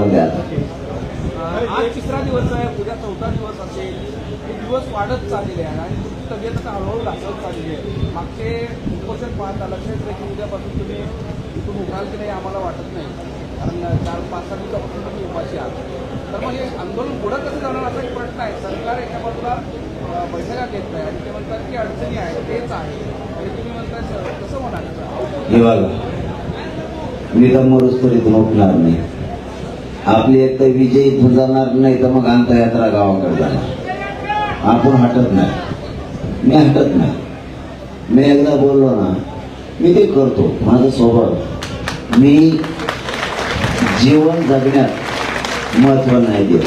जाऊ द्या. आता आज तिसरा दिवस आहे उद्या चौथा दिवस असेल. हे दिवस वाढत चाललेले आहे आणि तुमची तब्येत आता हळूहळू घासत चाललेली आहे. मागचे उपोषण पाहता लक्षात येतं की उद्यापासून तुम्ही इथून उठाल की नाही आम्हाला वाटत नाही. कारण चार पाच सहा दिवसापासून तुम्ही उपाशी आहात. तर मग आंदोलन पुढं कसं जाणार असा एक प्रश्न आहे. सरकार एका बाजूला अं, बैठका घेत नाही आणि ते म्हणतात की अडचणी आहे तेच आहे. आणि तुम्ही म्हणताय "सर, कसं होणार? त्याचं?" बघा. मी मरुस्तरी इथून उठणार नाही. आपली एक तर विजय इथून जाणार नाही तर मग अंतयात्रा गावाकडे जाणार. आपण हटत नाही. मी हटत नाही. मी एकदा बोललो ना मी ते करतो माझा स्वभाव. मी जीवन जगण्यात महत्त्व नाही देत.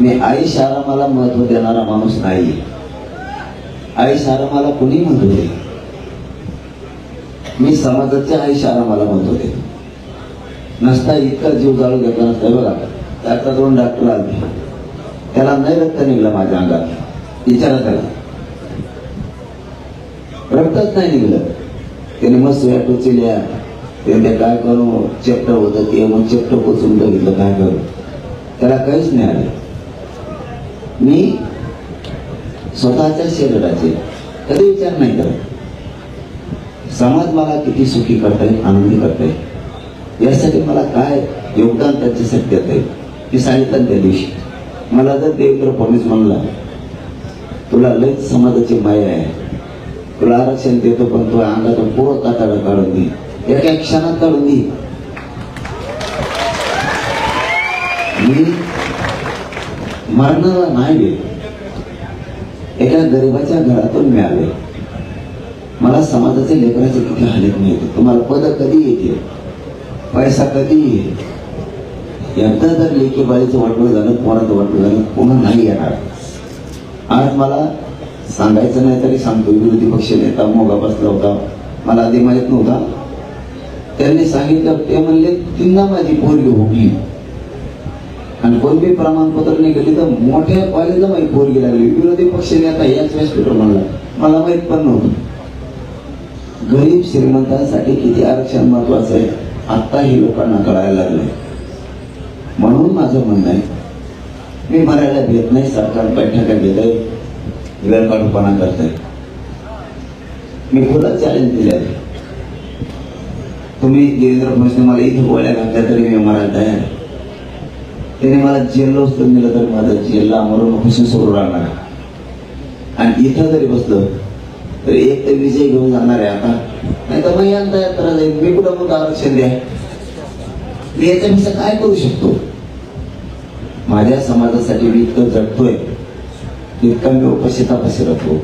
मी आई शारामाला महत्त्व देणारा माणूस नाही. आई शारामाला कुणी महत्त्व दे मी समाजाच्या आई शारामाला महत्त्व देतो नसता इतका जीव जाळून घेतला नसता बघा. त्याचा दोन डॉक्टर आले. त्याला नाही रक्त निघलं माझ्या अंगात. विचारा त्याला. रक्तच नाही निघलं. त्याने मस्त या टोचल्या. ते काय करू? चेपट होतं ते. मग चेपट पोचून बघितलं काय करू. त्याला काहीच नाही आलं. मी स्वतःच्या शरीराचे कधी विचार नाही करत. समाज मला किती सुखी करताय आनंदी करताय. यासाठी मला काय योगदान त्यांच्यासाठी देत आहे ते सांगितलं त्या दिवशी. मला जर देवेंद्र फडणवीस म्हणला तुला लयच समाजाची माया आहे. तुला आरक्षण देतो पण तुला अंगातून पूर्ण काताडा काढून दे. एका क्षणात काढून दे. मी मरणाला नाही एका गरीबाच्या घरातून मिळाले. मला समाजाचे लेकराचे किती हालत नाही तुम्हाला पद कधी येते पैसा कधी एकदा जर लेखी बाळीचं वाटलं झालं कोणाचं वाटलं झालं पुन्हा नाही येणार. आज मला सांगायचं नाही तरी सांगतो विरोधी पक्ष नेता मोगा बसला होता मला आधी माहीत नव्हता. त्यांनी सांगितलं ते म्हणले तिंदा माझी पोरगी होती आणि कोणती प्रमाणपत्र नाही गेली तर मोठ्या कॉलेजला माझी पोरगी लागली. विरोधी पक्ष नेता याच व्यासपीठ म्हणला? मला माहीत पण नव्हतं. गरीब श्रीमंतांसाठी किती आरक्षण महत्वाचं आहे? आता लोकांना कळायला लागलंय. म्हणून माझं म्हणणं आहे मी मरायला घेत नाही सरकार बैठका घेत आहे वेळ करत आहे मी खुला चॅलेंज दिले आहे. तुम्ही देवेंद्र फडणवीसने मला इथे गोळ्या घातल्या तरी मी मरायला तयार त्याने मला जेलला उचलून दिलं तर माझं जेलला मरून खुशी सुरू राहणार आणि इथं जरी बसलं तर एक तर विजय घेऊन जाणार आहे आता. नाही तर मग यांना यात्रा जाईल मी कुठं मग आरक्षण द्या मी याच्यापेक्षा काय करू शकतो? माझ्या समाजासाठी मी इतकं जगतोय. इतका मी उपशितापाशी राहतो.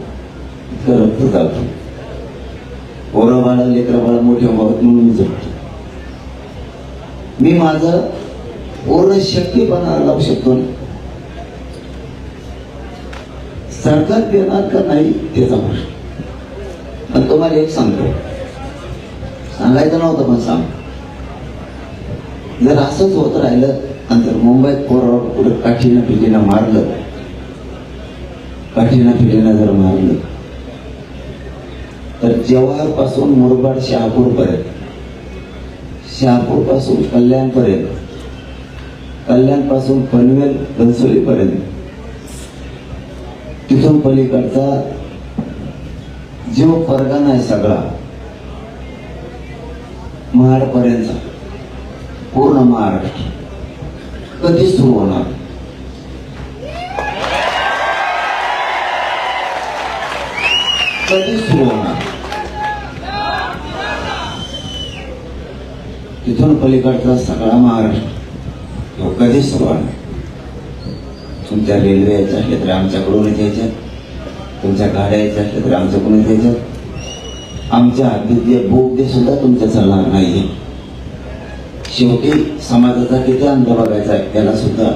इतकं रक्त जातो पोरं बाळा लेकरं बाळा मोठे व्हावं म्हणून मी जगतो. मी माझं पूर्ण शक्तीपणा लावू शकतो सरकार देणार का नाही त्याचा प्रश्न पण तुम्हाला एक सांगतो. सांगायचं नव्हतं पण सांग. जर असंच होत राहिलं आणि जर मुंबईत पोरावर कुठं काठीनं पिठीनं मारलं काठीनं पिठीनं जर मारलं तर जवाहरपासून मुरबाड शहापूर पर्यंत शहापूरपासून कल्याण पर्यंत कल्याणपासून पनवेल घनसोली पर्यंत तिथून पलीकडचा जो परगाना आहे सगळा महाडपर्यंत पूर्ण महाराष्ट्र. कधी सुरू होणार कधी सुरू होणार तिथून पलीकडचा सगळा महाराष्ट्र. तो कधी सुरू होणार तुमच्या रेल्वे यायच्या असल्या तर आमच्याकडूनच यायच्या तुमच्या गाड्या यायच्या असल्या तर आमच्याकडूनच यायच्या आमच्या अद्वितीय जे बोगदे सुद्धा तुमच्या चालणार नाही शेवटी समाजाचा किती अंत बघायचा आहे त्याला सुद्धा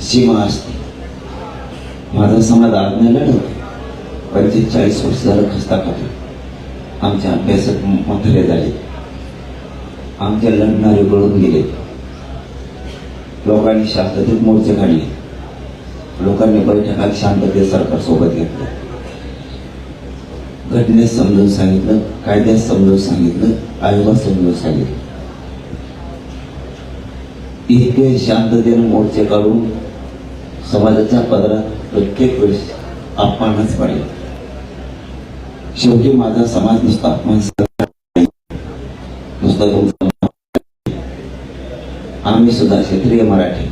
सीमा असते. माझा समाज आज नाही लढत पंचवीस चाळीस वर्ष झालं खस्ता खातो आमच्या अभ्यासात मथरे झाले. आमच्या लढणारे गळून गेले. लोकांनी शांततेत मोर्चे काढले. लोकांनी बैठकात शांततेत सरकार सोबत घेतलं. घटनेत समजून सांगितलं कायद्यात समजून सांगितलं आयोगात समजून सांगितलं. इतके शांततेने मोर्चे काढून समाजाच्या पदरात प्रत्येक वेळेस अपमानच पडेल. शेवटी माझा समाज नुसता अपमान आम्ही सुद्धा क्षेत्रीय मराठी.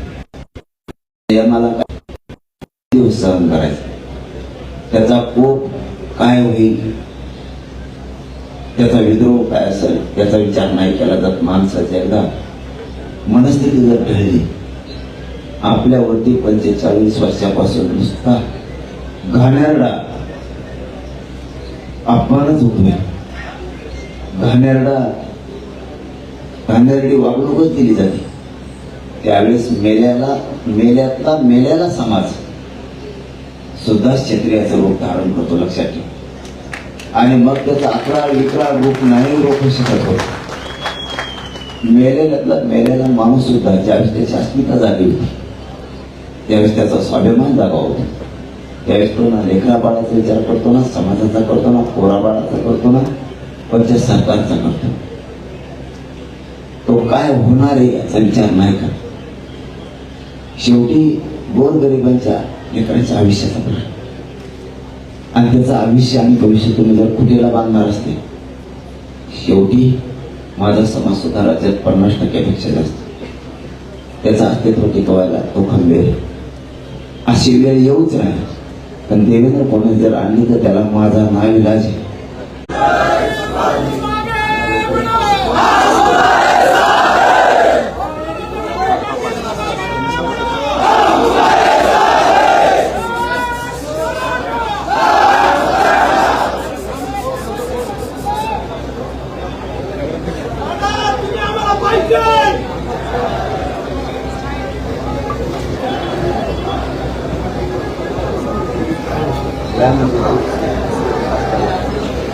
मला दिवस सहन करायचं. त्याचा कोप काय होईल? त्याचा विद्रोह काय असेल? याचा विचार नाही केला जात माणसाचा एकदा मनस्थिती जर ठरली आपल्यावरती पंचेचाळीस वर्षापासून नुसता घाणेरडा अपमानच होतोय घाणेरडा घाणेरडी वागणूकच दिली जाते. त्यावेळेस मेल्याला मेल्यातला मेल्याला समाज सुद्धा क्षत्रियाचं रूप धारण करतो लक्षात ठेवा. आणि मग त्याचा अकरा विकरा रूप नाही रोखू शकत होत. मेलेल्यातला मेलेला माणूस सुद्धा ज्यावेळेस त्याची अस्मिता झाली होती त्यावेळेस त्याचा स्वाभिमान जागा होता. त्यावेळेस तो ना लेकरा बाळाचा विचार करतो ना समाजाचा करतो ना पोरा बाळाचा करतो ना पंचायत सरकारचा करतो. तो काय होणार आहे याचा विचार नाही करत. शेवटी गोरगरिबांच्या लेकरांच्या आयुष्याचा प्रश्न. आणि त्याचं आयुष्य आणि भविष्य तुम्ही जर कुठेला बांधणार असते शेवटी माझा समाज सुद्धा राज्यात पन्नास टक्क्यापेक्षा जास्त. त्याचं अस्तित्व टिकवायला तो खंबीर अशी वेळ येऊच नाही पण देवेंद्र फडणवीस जर आणली तर त्याला माझा नाविलाज आहे.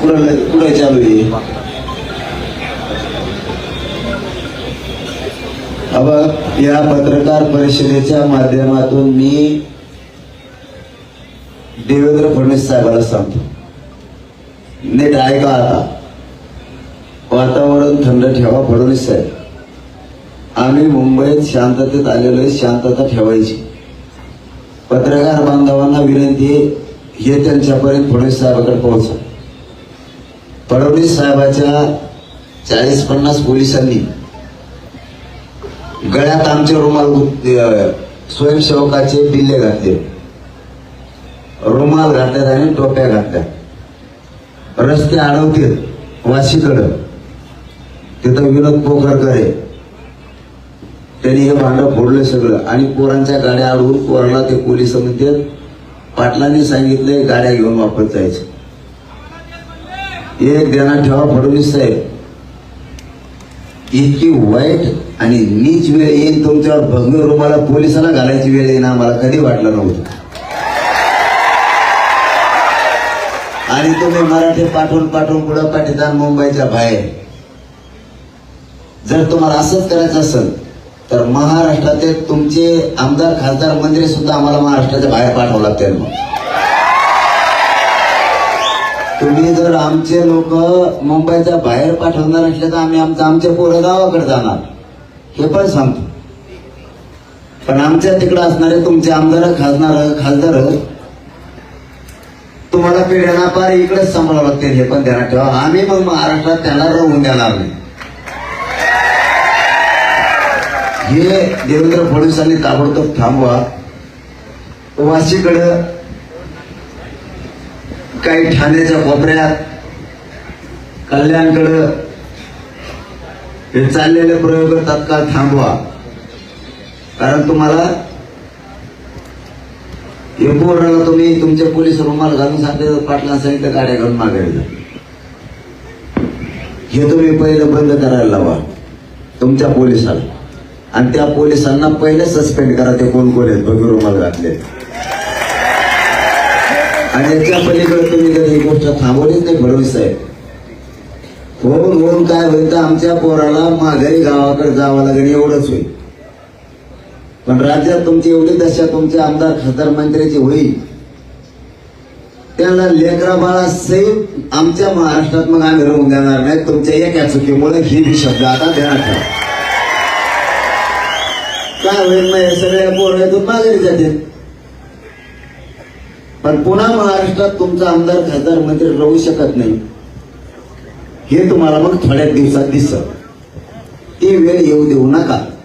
कुठं कुठं चालू आहे अब या पत्रकार परिषदेच्या माध्यमातून मी देवेंद्र फडणवीस साहेबाला सांगतो नीट ऐका आता वातावरण थंड ठेवा फडणवीस साहेब आम्ही मुंबईत शांततेत आलेलो आहे शांतता ठेवायची पत्रकार बांधवांना विनंती आहे हे त्यांच्यापर्यंत फडणवीस साहेबाकडे पोहोचा. फडणवीस साहेबाच्या चाळीस पन्नास पोलिसांनी गळ्यात आमचे रुमाल स्वयंसेवकाचे पिल्ले घातले. रुमाल घातल्यात आणि टोप्या घातल्या रस्ते अडवतील वाशीकडं. तिथं विनोद पोखरकर. आहे त्यांनी हे भांडं फोडलं सगळं. आणि पोरांच्या गाड्या अडवून पोराला ते पोलीस म्हणतात पाटलांनी सांगितलंय गाड्या घेऊन वापस जायचं. एक ध्यानात ठेवा फडणवीस साहेब. इतकी वाईट आणि नीच वेळ येईल तुमच्यावर भग्न रुमाला पोलिसाला घालायची वेळ येईन आम्हाला कधी वाटलं नव्हतं. आणि तुम्ही मराठी पाठवून पाठवून पुढं पाठीदार मुंबईच्या बाहेर. जर तुम्हाला असंच करायचं असेल तर महाराष्ट्रातले तुमचे आमदार खासदार मंत्री सुद्धा आम्हाला महाराष्ट्राच्या बाहेर पाठवावं लागतील मग. तुम्ही जर आमचे लोक मुंबईच्या बाहेर पाठवणार असले तर आम्ही आमचं आमच्या पोरं गावाकडे जाणार. हे पण सांगतो. पण आमच्या तिकडे असणारे तुमचे आमदार खासदार खासदार तुम्हाला पिढ्यांना पार इकडेच सांभाळावं लागतील हे पण ध्यानात ठेवा आम्ही मग महाराष्ट्रात त्यांना राहून देणार नाही. हे देवेंद्र फडणवीसांनी ताबडतोब थांबवा. वाशीकडं काही ठाण्याच्या कोपऱ्यात कल्याणकडं हे चाललेले प्रयोग तत्काळ थांबवा. कारण तुम्हाला हे तुम्ही तुमचे पोलीस रुमाल घालून सांगते पाटला सांगितलं गाड्या घालून माघारी हे तुम्ही पहिलं बंद करायला लावा तुमच्या पोलिसाला. आणि त्या पोलिसांना पहिले सस्पेंड करा ते कोण कोण आहेत. बघू रुमाल घातले आणि याच्या पलीकडे तुम्ही जर ही गोष्ट थांबवलीच नाही फडणवीस साहेब. होऊन होऊन काय होईल तर आमच्या पोराला माघारी गावाकडे जावं लागेल एवढंच होईल. पण राज्यात तुमची एवढी दशा तुमचे आमदार खासदार मंत्र्याची होईल. त्यांना लेकरा बाळा सहित आमच्या महाराष्ट्रात मग आम्ही राहून देणार नाही. तुमच्या एका चुकीमुळे ही बी शब्द आता देणार ठेवा काय होईल नाही सगळ्या पोरं इथून माघारी जातील. पण पुन्हा महाराष्ट्रात तुमचा आमदार खासदार मंत्री राहू शकत नाही. हे तुम्हाला मग थोड्या दिवसात दिसत. ती वेळ येऊ देऊ नका.